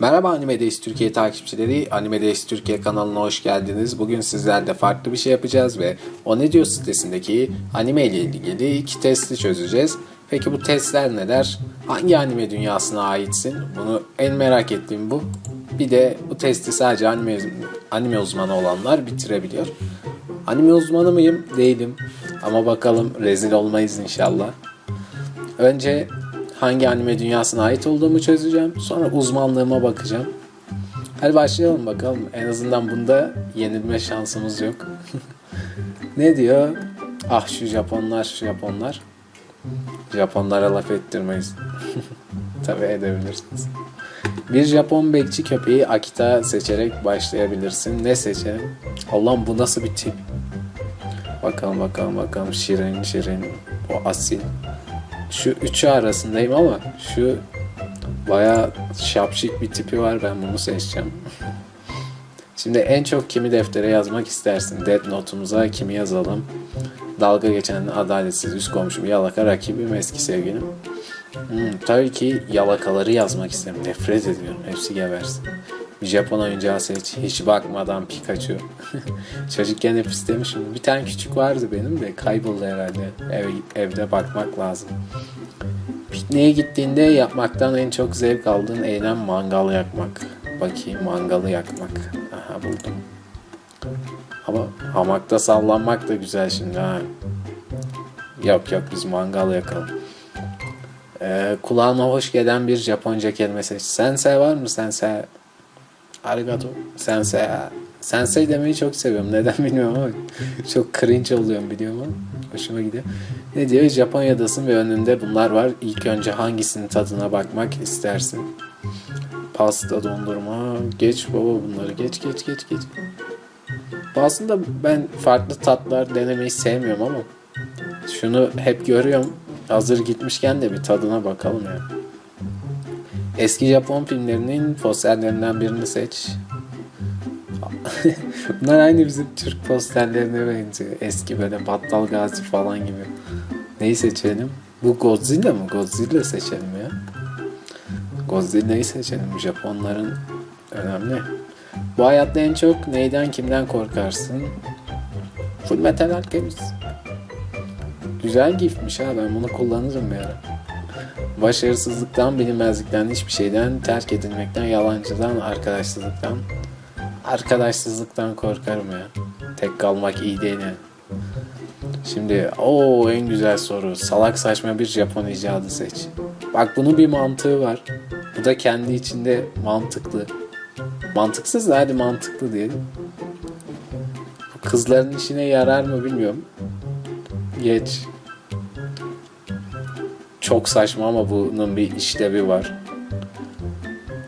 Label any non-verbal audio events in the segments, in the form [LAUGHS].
Merhaba Animedeyiz Türkiye takipçileri. Animedeyiz Türkiye kanalına hoş geldiniz. Bugün sizlerle farklı bir şey yapacağız ve O Ne Diyor sitesindeki anime ile ilgili iki testi çözeceğiz. Peki bu testler neler? Hangi anime dünyasına aitsin? Bunu en merak ettiğim bu. Bir de bu testi sadece anime, anime uzmanı olanlar bitirebiliyor. Anime uzmanı mıyım? Değilim. Ama bakalım rezil olmayız inşallah. Önce hangi anime dünyasına ait olduğumu çözeceğim. Sonra uzmanlığıma bakacağım. Hadi başlayalım bakalım. En azından bunda yenilme şansımız yok. [LAUGHS] ne diyor? Ah şu Japonlar, şu Japonlar. Japonlara laf ettirmeyiz. [LAUGHS] Tabii edebilirsiniz. Bir Japon bekçi köpeği Akita seçerek başlayabilirsin. Ne seçelim? Allah'ım bu nasıl bir tip? Bakalım bakalım bakalım. Şirin şirin. O asil. Şu üçü arasındayım ama şu baya şapşik bir tipi var. Ben bunu seçeceğim. Şimdi en çok kimi deftere yazmak istersin? Dead Note'umuza kimi yazalım? Dalga geçen adaletsiz üst komşum yalaka rakibim eski sevgilim. Hmm, tabii ki yalakaları yazmak isterim. Nefret ediyorum. Hepsi gebersin. Japon oyuncağı seç. Hiç bakmadan Pikachu. [LAUGHS] Çocukken hep istemişim. Bir tane küçük vardı benim de kayboldu herhalde. Ev, evde bakmak lazım. Pikniğe gittiğinde yapmaktan en çok zevk aldığın eylem mangal yakmak. Bakayım mangalı yakmak. Aha buldum. Ama hamakta sallanmak da güzel şimdi ha. Yok yok biz mangal yakalım. Ee, kulağıma hoş gelen bir Japonca kelime seç. Sensei var mı sensei? Arigato. Sensei. Sensei demeyi çok seviyorum. Neden [LAUGHS] bilmiyorum ama çok cringe oluyorum biliyorum ama hoşuma gidiyor. Ne diyor? Japonya'dasın ve önünde bunlar var. İlk önce hangisinin tadına bakmak istersin? Pasta, dondurma. Geç baba bunları. Geç geç geç geç. Aslında ben farklı tatlar denemeyi sevmiyorum ama şunu hep görüyorum. Hazır gitmişken de bir tadına bakalım ya. Eski Japon filmlerinin posterlerinden birini seç. [LAUGHS] Bunlar aynı bizim Türk posterlerine benziyor. Eski böyle Battal Gazi falan gibi. Neyi seçelim? Bu Godzilla mı? Godzilla seçelim ya. Godzilla'yı seçelim. Japonların önemli. Bu hayatta en çok neyden kimden korkarsın? Full Metal Alchemist. Güzel giftmiş ha ben bunu kullanırım bir ara. Başarısızlıktan, bilinmezlikten, hiçbir şeyden, terk edilmekten, yalancıdan, arkadaşsızlıktan. Arkadaşsızlıktan korkarım ya. Tek kalmak iyi değil yani. Şimdi o en güzel soru. Salak saçma bir Japon icadı seç. Bak bunun bir mantığı var. Bu da kendi içinde mantıklı. Mantıksız da hadi mantıklı diyelim. Kızların işine yarar mı bilmiyorum. Geç. Çok saçma ama bunun bir işlevi var.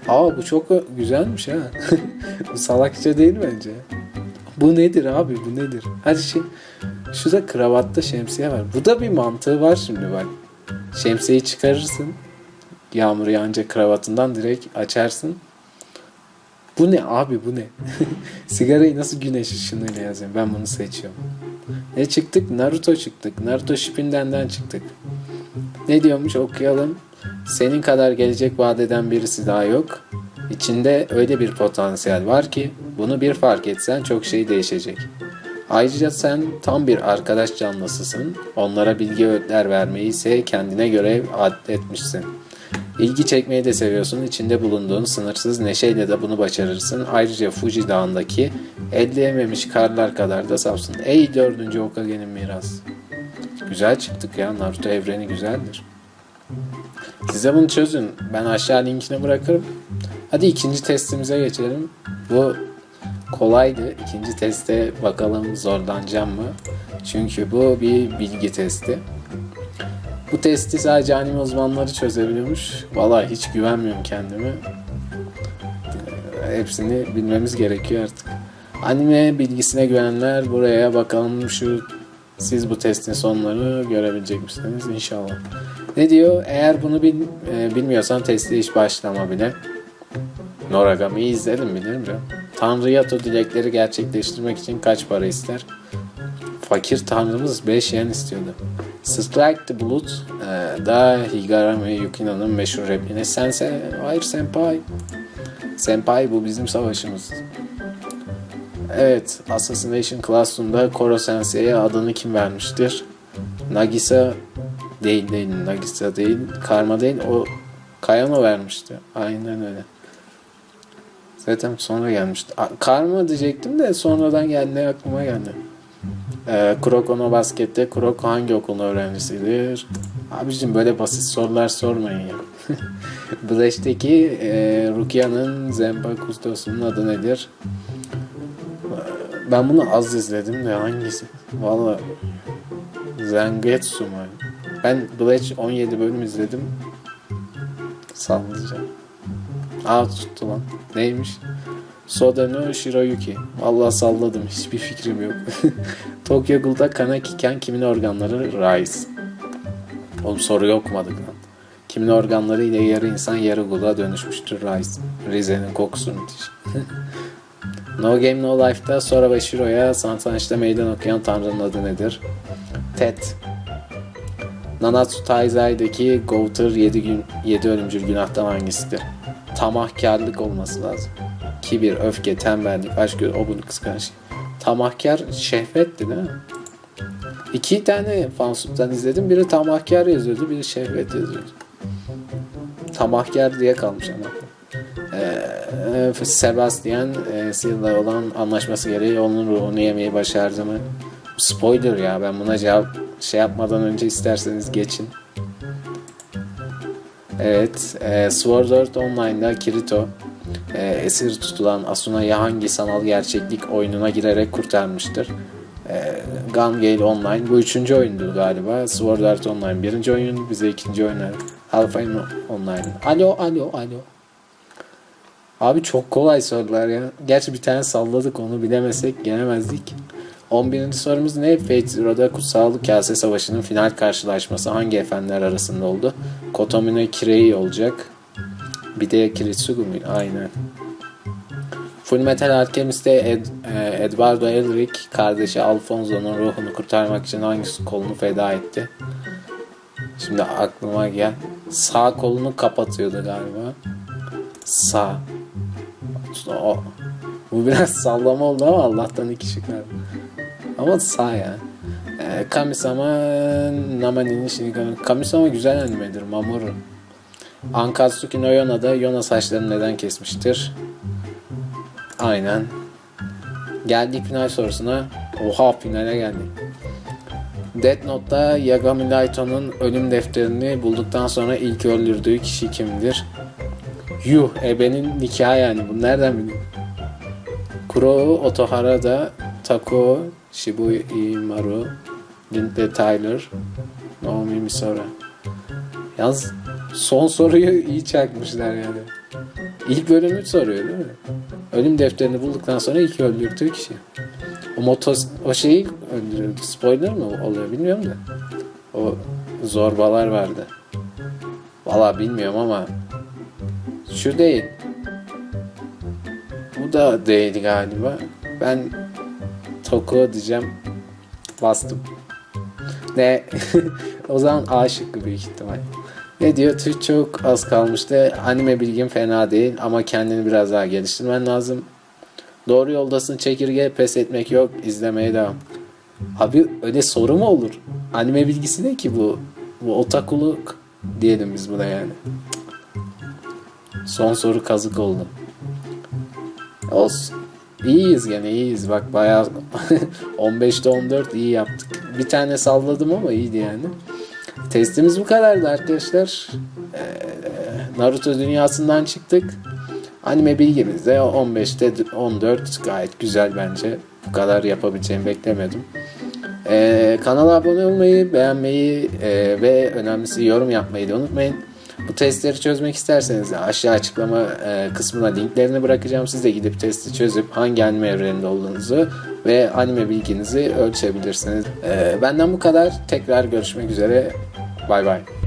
Aa bu çok güzelmiş ha. [LAUGHS] salakça değil bence. Bu nedir abi bu nedir? Hadi şey şurada kravatta şemsiye var. Bu da bir mantığı var şimdi bak. Şemsiyeyi çıkarırsın. Yağmur yağınca kravatından direkt açarsın. Bu ne abi bu ne? [LAUGHS] Sigarayı nasıl güneş ışınıyla yazayım? Ben bunu seçiyorum. Ne çıktık? Naruto çıktık. Naruto Shippinden'den çıktık. Ne diyormuş okuyalım. Senin kadar gelecek vaat eden birisi daha yok. İçinde öyle bir potansiyel var ki bunu bir fark etsen çok şey değişecek. Ayrıca sen tam bir arkadaş canlısısın. Onlara bilgi öğütler vermeyi ise kendine göre adetmişsin. İlgi çekmeyi de seviyorsun. İçinde bulunduğun sınırsız neşeyle de bunu başarırsın. Ayrıca Fuji Dağı'ndaki elleyememiş karlar kadar da safsın. Ey dördüncü Hokage'nin miras. Güzel çıktık ya. Naruto evreni güzeldir. Size bunu çözün. Ben aşağı linkini bırakırım. Hadi ikinci testimize geçelim. Bu kolaydı. İkinci teste bakalım zorlanacağım mı? Çünkü bu bir bilgi testi. Bu testi sadece anime uzmanları çözebiliyormuş. Vallahi hiç güvenmiyorum kendime. Hepsini bilmemiz gerekiyor artık. Anime bilgisine güvenenler buraya bakalım şu siz bu testin sonlarını görebilecek misiniz inşallah. Ne diyor? Eğer bunu bil, e, bilmiyorsan testi hiç başlama bile. Noragami'yi izledim bilirim canım. Tanrı Yato dilekleri gerçekleştirmek için kaç para ister? Fakir tanrımız 5 yen istiyordu. Strike the Blood e, da Higarami Yukino'nun meşhur repliğine Sense, hayır senpai. Senpai bu bizim savaşımız. Evet, Assassination Classroom'da Koro Sensei'ye adını kim vermiştir? Nagisa değil değil, Nagisa değil, Karma değil, o Kayano vermişti. Aynen öyle. Zaten sonra gelmişti. A- Karma diyecektim de sonradan geldi aklıma geldi. Ee, Kuroko no Basket'te Kuroko hangi okulun öğrencisidir? Abicim böyle basit sorular sormayın ya. [LAUGHS] Blash'teki e, Rukia'nın Zenpa Kustosu'nun adı nedir? Ben bunu az izledim de hangisi? Valla Zangetsu mu? Ben Bleach 17 bölüm izledim. Sallayacağım. Aa tuttu lan. Neymiş? Soda no Shiroyuki. Vallahi salladım. Hiçbir fikrim yok. [LAUGHS] Tokyo Ghoul'da Kaneki Ken kimin organları? Rice. Oğlum soruyu okumadık lan. Kimin organları ile yarı insan yarı gula dönüşmüştür Rice. Rize'nin kokusunu müthiş. [LAUGHS] no Game No Life'da Sora ve Shiro'ya satrançta meydan okuyan tanrının adı nedir? Tet. Nanatsu Taizai'deki Gouter 7 gün 7 ölümcül günahtan hangisidir? Tamahkarlık olması lazım. Kibir, öfke, tembellik, aşk, obuluk, kıskanç. Tamahkar şehvetti değil mi? İki tane fansuptan izledim. Biri tamahkar yazıyordu, biri şehvet yazıyordu. Tamahkar diye kalmış ama. Ee, Sebastian e, Silla olan anlaşması gereği onun ruhunu yemeyi başardı mı? Spoiler ya ben buna cevap şey yapmadan önce isterseniz geçin. Evet, e, Sword Art Online'da Kirito e, esir tutulan Asuna'yı hangi sanal gerçeklik oyununa girerek kurtarmıştır? E, Gun Gale Online bu üçüncü oyundu galiba. Sword Art Online birinci oyun, bize ikinci oyun. Alpha Online. Alo, alo, alo. Abi çok kolay sorular ya. Gerçi bir tane salladık onu bilemesek gelemezdik. 11. sorumuz ne? Fate Zero'da Kutsallı Kase Savaşı'nın final karşılaşması hangi efendiler arasında oldu? Kotomune Kirei olacak. Bir de Kiritsugu mu? Aynen. Full Metal Alchemist'te Ed, e, Eduardo Elric kardeşi Alfonso'nun ruhunu kurtarmak için hangi kolunu feda etti? Şimdi aklıma gel. Sağ kolunu kapatıyordu galiba. Sağ. O. Bu biraz [LAUGHS] sallama oldu ama Allah'tan iki şık verdi. Ama sağ ya. Ee, Kamisama Namani'nin Shinigami. Kamisama güzel animedir. Mamoru. Ankatsuki no Yona'da Yona saçlarını neden kesmiştir? Aynen. Geldik final sorusuna. Oha finale geldik. Death Note'da Yagami Laito'nun ölüm defterini bulduktan sonra ilk öldürdüğü kişi kimdir? Yuh, ebenin nikahı yani. Bu nereden biliyorsun? Kuro Otohara'da Tako Shibuimaru Lindsay Tyler Naomi Misora Yalnız son soruyu iyi çakmışlar yani. İlk bölümü soruyor değil mi? Ölüm defterini bulduktan sonra ilk öldürdüğü kişi. O motos o şeyi öldürüyordu. Spoiler mı oluyor bilmiyorum da. O zorbalar vardı. Valla bilmiyorum ama şu değil. Bu da değil galiba. Ben Toko diyeceğim. Bastım. Ne? [LAUGHS] o zaman A şıkkı büyük ihtimal. Ne diyor? Türk çok az kalmıştı. Anime bilgin fena değil ama kendini biraz daha geliştirmen lazım. Doğru yoldasın çekirge pes etmek yok izlemeye devam. Abi öyle soru mu olur? Anime bilgisi ne ki bu? Bu otakuluk diyelim biz buna yani. Son soru kazık oldu. Olsun. İyiyiz gene iyiyiz. Bak bayağı [LAUGHS] 15'te 14 iyi yaptık. Bir tane salladım ama iyiydi yani. Testimiz bu kadardı arkadaşlar. Ee, Naruto dünyasından çıktık. Anime bilgimiz de 15'te 14 gayet güzel bence. Bu kadar yapabileceğimi beklemedim. Ee, kanala abone olmayı, beğenmeyi e, ve önemlisi yorum yapmayı da unutmayın. Bu testleri çözmek isterseniz aşağı açıklama e, kısmına linklerini bırakacağım. Siz de gidip testi çözüp hangi anime evreninde olduğunuzu ve anime bilginizi ölçebilirsiniz. E, benden bu kadar. Tekrar görüşmek üzere. Bay bay.